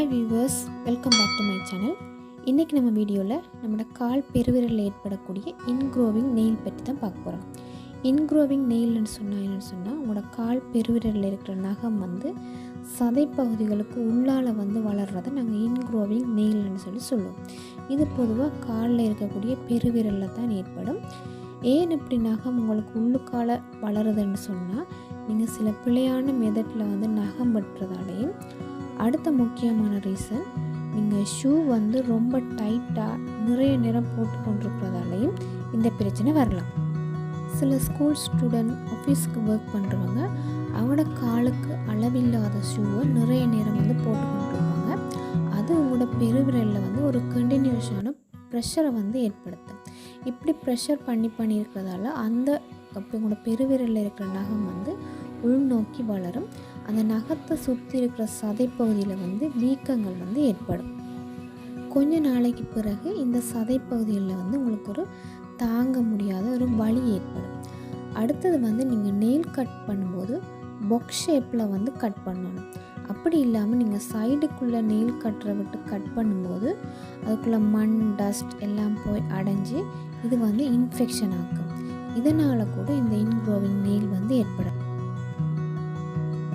Hi viewers welcome back to my channel இன்றைக்கி நம்ம வீடியோவில் நம்மளோட கால் பெருவிரலில் ஏற்படக்கூடிய இன்க்ரோவிங் நெயில் பற்றி தான் பார்க்க போகிறோம் இன்க்ரோவிங் நெயில்னு சொன்னால் என்னென்னு சொன்னால் உங்களோட கால் பெருவிரலில் இருக்கிற நகம் வந்து சதை பகுதிகளுக்கு உள்ளால் வந்து வளர்றதை நாங்கள் இன்க்ரோவிங் நெயில்னு சொல்லி சொல்லுவோம். இது பொதுவாக காலில் இருக்கக்கூடிய பெருவிரலில் தான் ஏற்படும். ஏன் இப்படி நகம் உங்களுக்கு உள்ளுக்கால வளருதுன்னு சொன்னால் நீங்கள் சில பிழையான மெதட்டில் வந்து நகம் வெட்டுறதாலையும் அடுத்த முக்கியமான ரீசன் நீங்கள் ஷூ வந்து ரொம்ப டைட்டாக நிறைய நேரம் போட்டு கொண்டிருக்கிறதாலையும் இந்த பிரச்சனை வரலாம். சில ஸ்கூல் ஸ்டூடெண்ட் ஆஃபீஸ்க்கு ஒர்க் பண்ணுறவங்க அவங்களோட காலுக்கு அளவில்லாத ஷூவை நிறைய நேரம் வந்து போட்டு கொண்டிருப்பாங்க. அது உங்களோட பெருவிரலில் வந்து ஒரு கண்டினியூஸான ப்ரெஷரை வந்து ஏற்படுத்தும். இப்படி ப்ரெஷர் பண்ணி பண்ணியிருக்கிறதால அந்த உங்களோட பெருவிரலில் இருக்கிற நகம் வந்து உள்நோக்கி வளரும். அந்த நகத்தை சுற்றி இருக்கிற சதைப்பகுதியில் வந்து வீக்கங்கள் வந்து ஏற்படும். கொஞ்ச நாளைக்கு பிறகு இந்த சதைப்பகுதியில் வந்து உங்களுக்கு ஒரு தாங்க முடியாத ஒரு வலி ஏற்படும். அடுத்தது வந்து நீங்கள் நெயில் கட் பண்ணும்போது பொக்ஸ் ஷேப்பில் வந்து கட் பண்ணணும். அப்படி இல்லாமல் நீங்கள் சைடுக்குள்ளே நெயில் கட்டுற விட்டு கட் பண்ணும்போது அதுக்குள்ளே மண் டஸ்ட் எல்லாம் போய் அடைஞ்சு இது வந்து இன்ஃபெக்ஷன் ஆகும் இதனால் கூட இந்த இன்க்ரோவிங் நெயில் வந்து ஏற்படும்.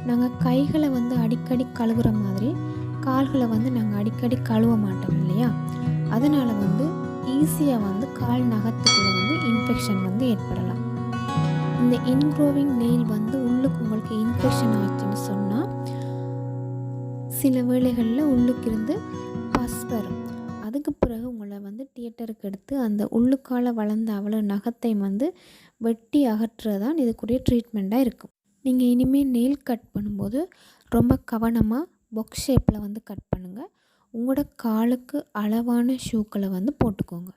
நாங்கள் கைகளை வந்து அடிக்கடி கழுவுற மாதிரி கால்களை வந்து நாங்கள் அடிக்கடி கழுவ மாட்டோம் இல்லையா? அதனால் வந்து ஈஸியாக வந்து கால் நகத்துக்குள்ளே வந்து இன்ஃபெக்ஷன் வந்து ஏற்படலாம். இந்த இன்க்ரோவிங் நெயில் வந்து உள்ளுக்கு உங்களுக்கு இன்ஃபெக்ஷன் ஆச்சுன்னு சொன்னால் சில வேளைகளில் உள்ளுக்கு இருந்து பஸ் வரும். அதுக்கு பிறகு உங்களை வந்து தியேட்டருக்கு எடுத்து அந்த உள்ளுக்கால வளர்ந்த அவ்வளோ நகத்தை வந்து வெட்டி அகற்றுறதான் இதுக்குரிய ட்ரீட்மெண்ட்டாக இருக்கும். நீங்கள் இனிமேல் நெயில் கட் பண்ணும்போது ரொம்ப கவனமாக பொக்ஸ் ஷேப்பில் வந்து கட் பண்ணுங்கள் உங்களோட காலுக்கு அளவான ஷூக்களை வந்து போட்டுக்கோங்க.